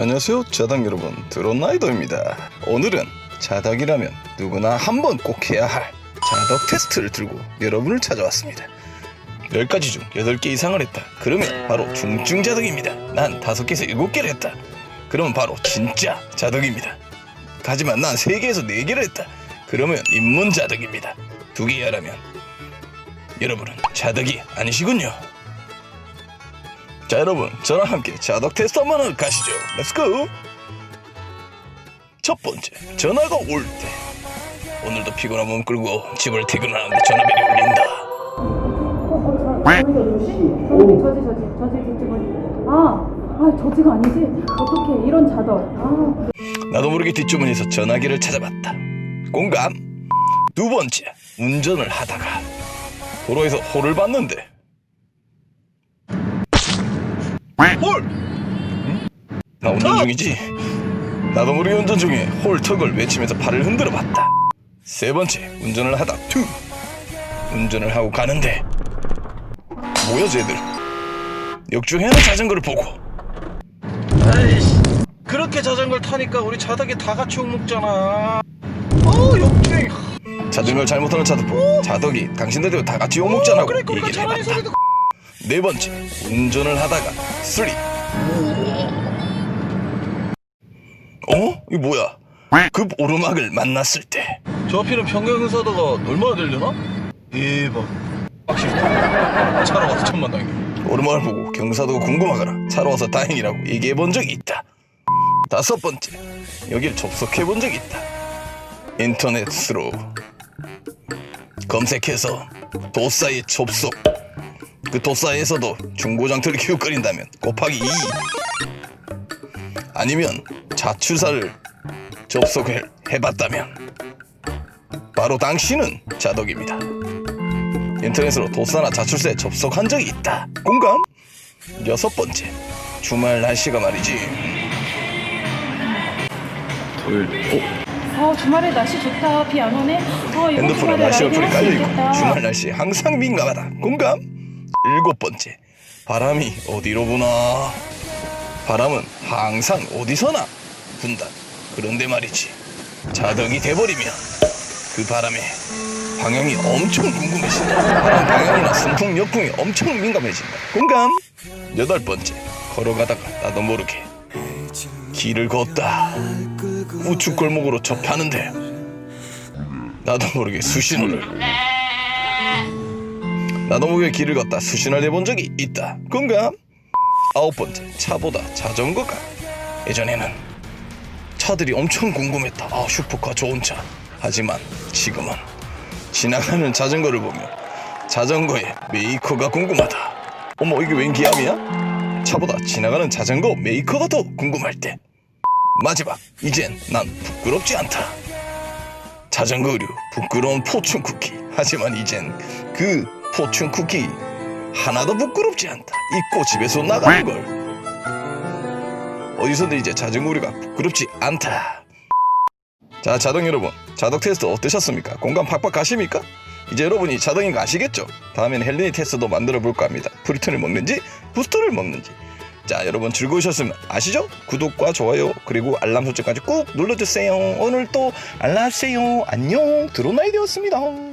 안녕하세요 자덕 여러분. 드론라이더입니다. 오늘은 자덕이라면 누구나 한 번 꼭 해야 할 자덕 테스트를 들고 여러분을 찾아왔습니다. 10가지 중 8개 이상을 했다. 그러면 바로 중증 자덕입니다. 난 5개에서 7개를 했다. 그러면 바로 진짜 자덕입니다. 하지만 난 3개에서 4개를 했다. 그러면 입문 자덕입니다. 2개 이하라면 여러분은 자덕이 아니시군요. 자 여러분 저랑 함께 자덕 테스트 한번 가시죠. 렛츠고 첫 번째 전화가 올 때. 오늘도 피곤한 몸 끌고 집을 퇴근하는데 전화벨이 울린다. 저지 저지 저지 뒷주머니 아, 아 저지가 아니지? 어떻게 이런 자덕. 아. 나도 모르게 뒷주머니에서 전화기를 찾아봤다. 공감. 두 번째 운전을 하다가 도로에서 홀을 봤는데. 홀! 응? 나 운전 중이지? 나도 모르게 운전 중에 홀 턱을 외치면서 팔을 흔들어 봤다. 세 번째 운전을 하다 투 운전을 하고 가는데. 뭐야 쟤들? 역주행하는 자전거를 보고. 아이씨 그렇게 자전거를 타니까 우리 자덕이 다 같이 욕먹잖아. 어 욕주행 자전거를 잘못하는 보고 자덕이 당신들도 다 같이 그래 그러니까 얘기를 차라리 해봤다. 소리도 네 번째 운전을 하다가 쓰리. 어? 이 뭐야? 급 오르막을 만났을 때. 저 앞에는 평경사도가 얼마나 되려나? 대박 확실히. 차로 와서 천만 다행이네 오르막을 보고 경사도가 궁금하거나 차로 와서 다행이라고 얘기해 본 적이 있다. 다섯 번째 여길 접속해 본 적이 있다. 인터넷으로 검색해서 도사의 접속 그 도사에서도 중고장터를 기웃거린다면 곱하기 2 아니면 자추사를 접속을 해봤다면 바로 당신은 자덕입니다. 인터넷으로 도사나 자출세에 접속한 적이 있다. 공감? 여섯 번째. 주말 날씨가 말이지 어, 주말에 날씨 좋다. 비 안 오네. 어, 이번 핸드폰에 주말에 날씨 어플이 할수 깔려있고 있겠다. 주말 날씨에 항상 민감하다. 공감? 일곱 번째. 바람이 어디로 부나? 바람은 항상 어디서나 분다 그런데 말이지. 자덕이 돼버리면 그 바람의 방향이 엄청 궁금해진다. 바람 방향이나 순풍 역풍이 엄청 민감해진다. 공감? 여덟 번째. 걸어가다가 나도 모르게 길을 걷다 우측 골목으로 접하는데 나도 모르게 수신호를 나도 모르게 길을 걷다 수신호를 내본 적이 있다. 공감? 아홉 번째 차보다 자전거가. 예전에는 차들이 엄청 궁금했다. 아 슈퍼카 좋은 차. 하지만 지금은 지나가는 자전거를 보면 자전거의 메이커가 궁금하다. 어머 이게 웬 기함이야? 차보다 지나가는 자전거 메이커가 더 궁금할 때 마지막 이젠 난 부끄럽지 않다. 자전거 의류 부끄러운 포춘 쿠키. 하지만 이젠 그 포춘 쿠키 하나도 부끄럽지 않다. 입고 집에서 나가는 걸. 어디서든 이제 자전거 의류가 부끄럽지 않다. 자 자동 여러분. 자덕 테스트 어떠셨습니까? 공감 팍팍 가십니까? 이제 여러분이 자동인 거 아시겠죠? 다음에는 헬리니 테스트도 만들어 볼까 합니다. 프리톤을 먹는지 부스터를 먹는지 자 여러분 즐거우셨으면 아시죠? 구독과 좋아요 그리고 알람 설정까지 꾹 눌러주세요. 오늘 또 알람 주세요. 안녕. 드론나이 되었습니다